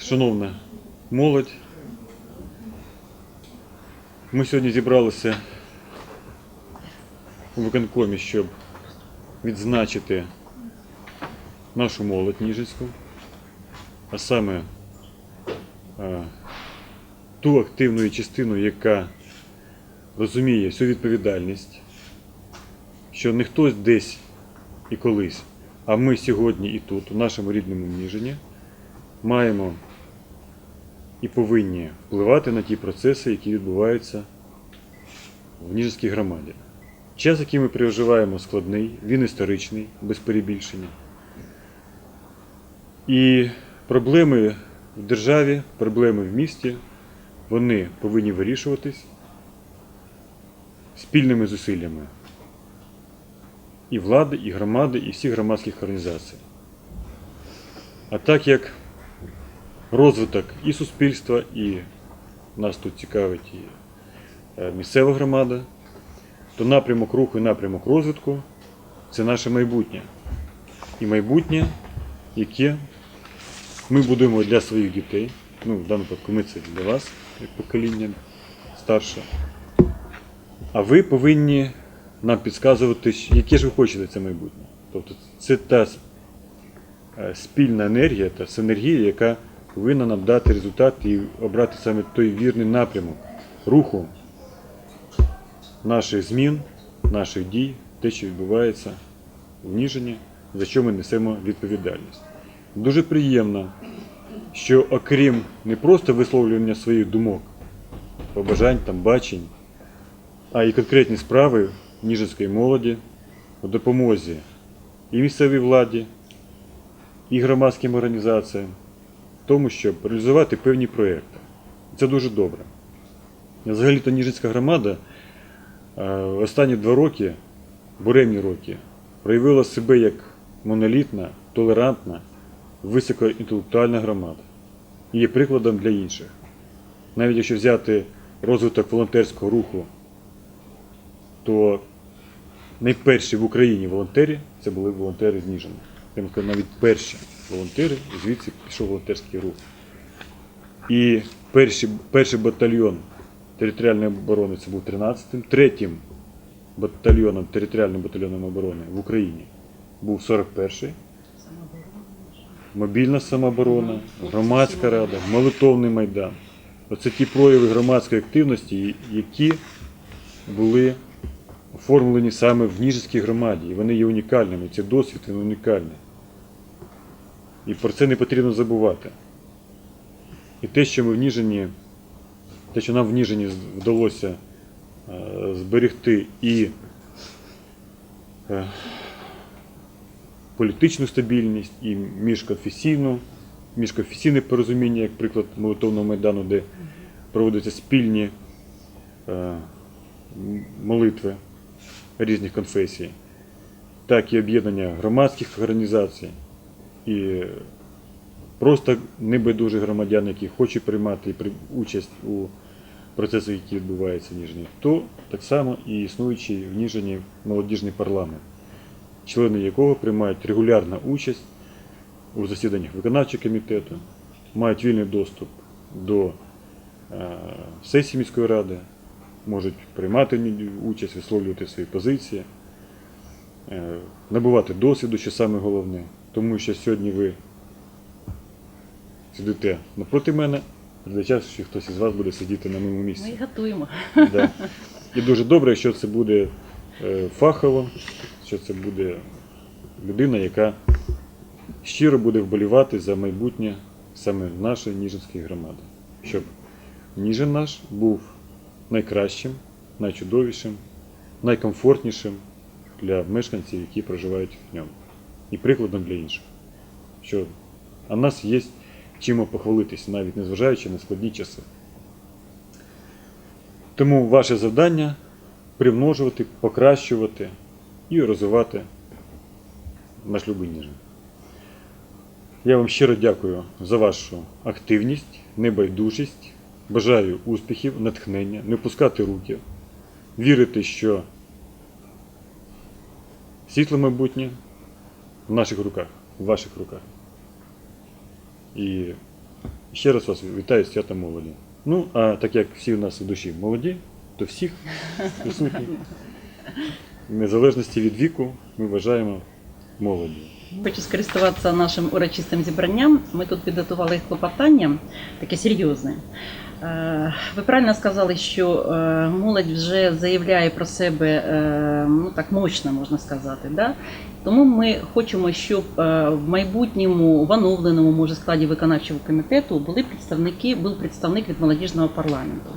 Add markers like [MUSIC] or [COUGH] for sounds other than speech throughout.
Шановна молодь, ми сьогодні зібралися у виконкомі, щоб відзначити нашу молодь Ніжинську, а саме е, ту активну частину, яка розуміє всю відповідальність, що не хтось десь і колись, а ми сьогодні і тут, у нашому рідному Ніжині, маємо і повинні впливати на ті процеси, які відбуваються в Ніжинській громаді. Час, який ми переживаємо, складний, він історичний, без перебільшення. І проблеми в державі, проблеми в місті, вони повинні вирішуватись спільними зусиллями і влади, і громади, і всіх громадських організацій. А так як розвиток і суспільства, і нас тут цікавить і е, місцева громада, то напрямок руху і напрямок розвитку це наше майбутнє. І майбутнє, яке ми будуємо для своїх дітей. Ну, в даному випадку ми це для вас, як покоління старше. А ви повинні нам підказувати, яке ж ви хочете це майбутнє. Тобто це та е, спільна енергія, та синергія, яка повинна нам дати результат і обрати саме той вірний напрямок руху наших змін, наших дій, те, що відбувається в Ніжині, за що ми несемо відповідальність. Дуже приємно, що окрім не просто висловлювання своїх думок, побажань, там, бачень, а і конкретні справи ніжинської молоді у допомозі і місцевій владі, і громадським організаціям, в тому, щоб реалізувати певні проекти. Це дуже добре. Взагалі-то Ніжинська громада е, останні два роки, буремні роки, проявила себе як монолітна, толерантна, високоінтелектуальна громада. І є прикладом для інших. Навіть якщо взяти розвиток волонтерського руху, то найперші в Україні волонтери це були волонтери з Ніжина. Можу навіть перші волонтери, звідси пішов волонтерський рух. І перший, перший батальйон територіальної оборони це був 13-м, третім батальйоном, територіальним батальйоном оборони в Україні був 41-й. Мобільна самооборона, громадська рада, молитовний майдан. Оце ті прояви громадської активності, які були оформлені саме в Ніжинській громаді. І вони є унікальними. Цей досвід він унікальний. І про це не потрібно забувати. І те, що ми в Ніжині, те, що нам в Ніжині вдалося е, зберегти і е, політичну стабільність, і міжконфесійну, міжконфесійне порозуміння, як приклад молитовного майдану, де проводяться спільні е, молитви різних конфесій, так і об'єднання громадських організацій. І просто небайдужі громадян, які хочуть приймати участь у процесах, які відбуваються в Ніжні, то так само і існуючий в Ніжині молодіжний парламент, члени якого приймають регулярну участь у засіданнях виконавчого комітету, мають вільний доступ до е, сесії міської ради, можуть приймати участь, висловлювати свої позиції, е, набувати досвіду, що саме головне, тому що сьогодні ви сидите напроти мене, час, що хтось із вас буде сидіти на моєму місці. їх готуємо. Да. І дуже добре, якщо це буде е, фахово, що це буде людина, яка щиро буде вболівати за майбутнє саме нашої Ніжинської громади. Щоб Ніжин наш був найкращим, найчудовішим, найкомфортнішим для мешканців, які проживають в ньому. І прикладом для інших. Що а нас є чим похвалитися, навіть незважаючи на складні часи. Тому ваше завдання примножувати, покращувати і розвивати наш любий Ніжин. Я вам щиро дякую за вашу активність, небайдужість. Бажаю успіхів, натхнення, не пускати руки, вірити, що світле майбутнє в наших руках, в ваших руках. І ще раз вас вітаю з святом молоді. Ну, а так як всі у нас в душі молоді, то всіх присутніх, в незалежності від віку, ми вважаємо молоді. Хочу скористуватися нашим урочистим зібранням. Ми тут підготували клопотання, таке серйозне. Е, Ви правильно сказали, що е, молодь вже заявляє про себе е, ну так мощно, можна сказати. Да? Тому ми хочемо, щоб в майбутньому в оновленому може складі виконавчого комітету були представники, був представник від молодіжного парламенту.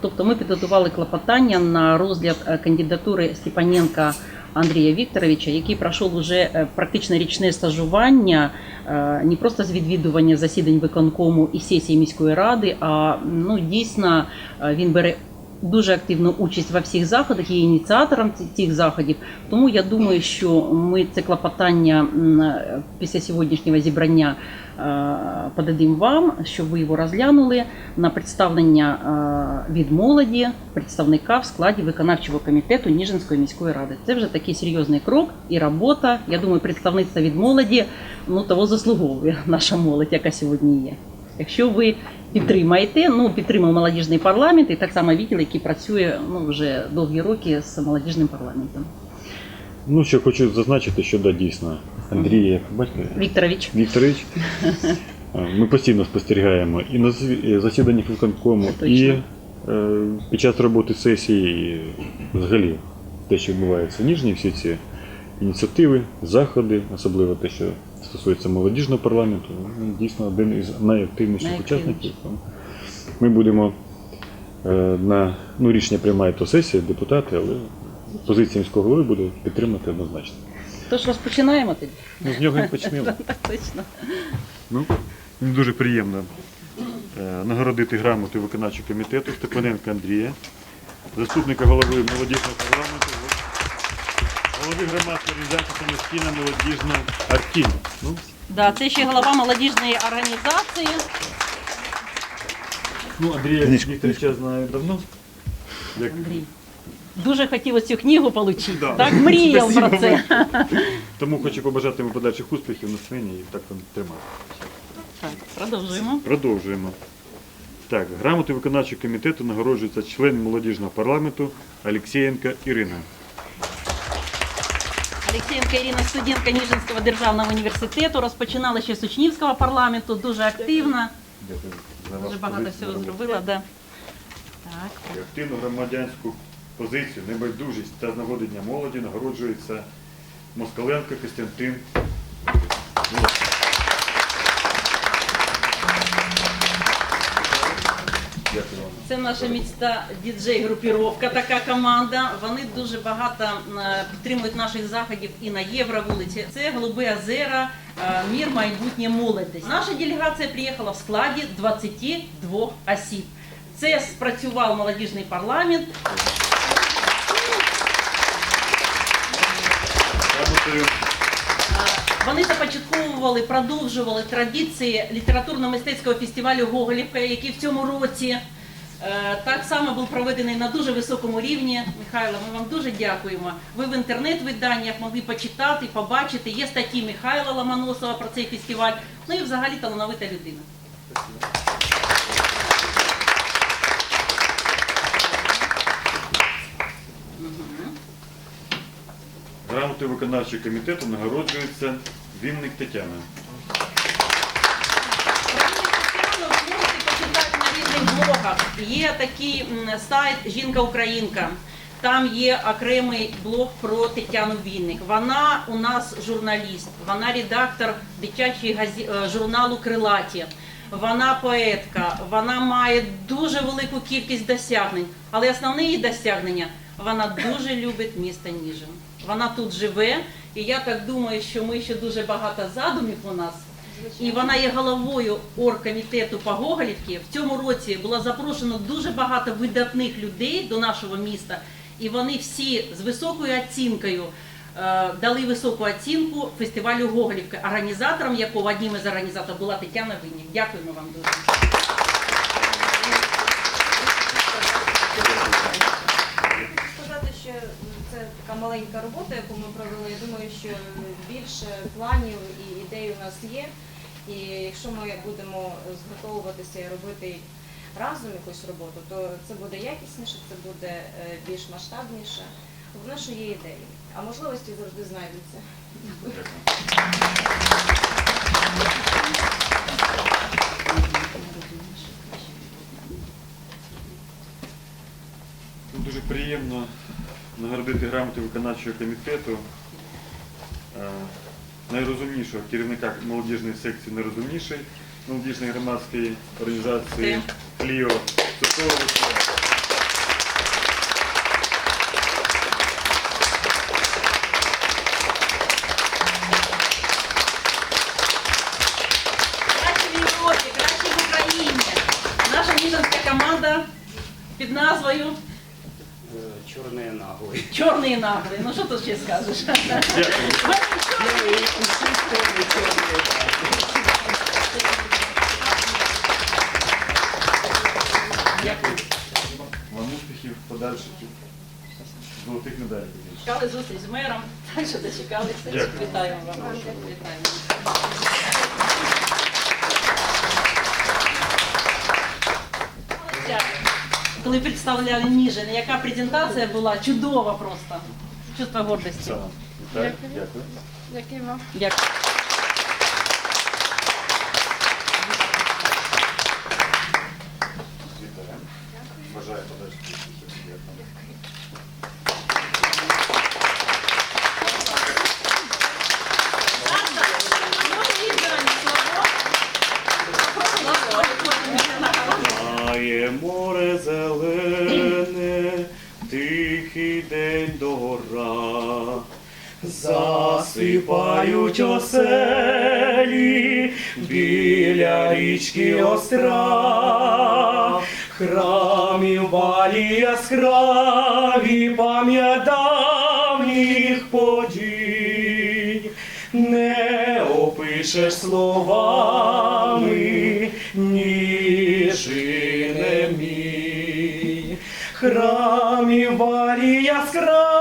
Тобто ми підготували клопотання на розгляд кандидатури Степаненка Андрія Вікторовича, який пройшов уже е, практично річне стажування, е, не просто з відвідування засідань виконкому і сесії міської ради, а ну дійсно е, він бере. Дуже активну участь во всіх заходах, є ініціатором цих заходів. Тому я думаю, що ми це клопотання після сьогоднішнього зібрання подадим вам, щоб ви його розглянули на представлення е, від молоді представника в складі виконавчого комітету Ніжинської міської ради. Це вже такий серйозний крок і робота. Я думаю, представництво від молоді ну того заслуговує наша молодь, яка сьогодні є. Якщо ви підтримаєте, ну підтримав молодіжний парламент і так само відділ, який працює ну вже довгі роки з молодіжним парламентом. Ну, що хочу зазначити, що да, дійсно, Андрій, як батько Вікторович, Вікторович, [LAUGHS] е, ми постійно спостерігаємо і на засіданнях виконкому, і е, під час роботи сесії, і взагалі те, що відбувається в Ніжній, всі ці ініціативи, заходи, особливо те, що стосується молодіжного парламенту, він дійсно один із найактивніших учасників. Ми будемо е, на ну, рішення приймає то сесія, депутати, але позиція міського голови буде підтримати однозначно. Тож розпочинаємо тоді. Ну, з нього і почнемо. [LAUGHS] Точно. Ну, мені дуже приємно е, нагородити грамоти виконавчого комітету Степаненка Андрія, заступника голови молодіжного парламенту, голови громадської організації самостійна молодіжна Артін. Ну, Да, це ще голова молодіжної організації. ну Андрія Вікторовича знаю давно. Як Андрій. Дуже хотів цю книгу отримати. Да. Так мріяв про це. Тому хочу побажати йому подальших успіхів на сцені і так там тримати. Так, продовжуємо. Продовжуємо. Так, грамоти виконавчого комітету нагороджується член молодіжного парламенту Алексєєнка Ірина. Олексієнка Ірина, студентка Ніжинського державного університету, розпочинала ще з учнівського парламенту, дуже активна, Дякую за дуже багато позицію, всього зробила. Да. Так. Активну громадянську позицію, небайдужість та знаходення молоді нагороджується Москаленко Костянтин. Це наша міцна діджей-групіровка, така команда. Вони дуже багато підтримують наших заходів і на Євровулиці. Це Голуби озера, е, мір майбутнє молодість. Наша делегація приїхала в складі 22 осіб. Це спрацював молодіжний парламент. Грамотою Вони започатковували, продовжували традиції літературно-мистецького фестивалю Гоголівка, який в цьому році е, так само був проведений на дуже високому рівні. Михайло, ми вам дуже дякуємо. Ви в інтернет-виданнях могли почитати, побачити. Є статті Михайла Ломоносова про цей фестиваль. Ну і взагалі талановита людина. Грамотою виконавчого комітету нагороджується Вінник Тетяна. Блогах. Є такий сайт Жінка Українка. Там є окремий блог про Тетяну Вінник. Вона у нас журналіст, вона редактор дитячої газі... е, журналу Крилаті. Вона поетка, вона має дуже велику кількість досягнень. Але основне її досягнення вона дуже любить місто Ніжин. Вона тут живе, і я так думаю, що ми ще дуже багато задумів у нас. І вона є головою оргкомітету по Гоголівці. В цьому році було запрошено дуже багато видатних людей до нашого міста, і вони всі з високою оцінкою е, дали високу оцінку фестивалю Гоголівка, організатором якого одним із організаторів була Тетяна Винник. Дякуємо вам дуже. сказати, що це така маленька робота, яку ми провели. Я думаю, що більше планів і ідей у нас є. І якщо ми будемо зготовуватися і робити разом якусь роботу, то це буде якісніше, це буде е, більш масштабніше. Головне, що є ідеї, а можливості завжди знайдуться. Дуже приємно нагородити грамотою виконавчого комітету. Е, найрозумнішого керівника молодіжної секції найрозумнішої молодіжної громадської організації Кліо Соколова Олексія. Краще Черные наглые. Чорний наглий. Ну що тут ще скажеш? Дякую. Вам успіхів подальших золотих медалей. Чекали зустріч з мером, так що дочекалися. Вітаємо вам. Вітаємо. Коли представляли Ніжин, яка презентація була чудова просто. Чувство гордості. Дякую. Дякую. Дякую. Дякую. Вітаю. Бажаю подальших успіхів. Дякую. Має море зелене, тихий день догора, засипають оселі біля річки остра, храмів балі яскраві пам'ять давніх подій. Не опишеш словами, ніжине мій. Храмів балі яскраві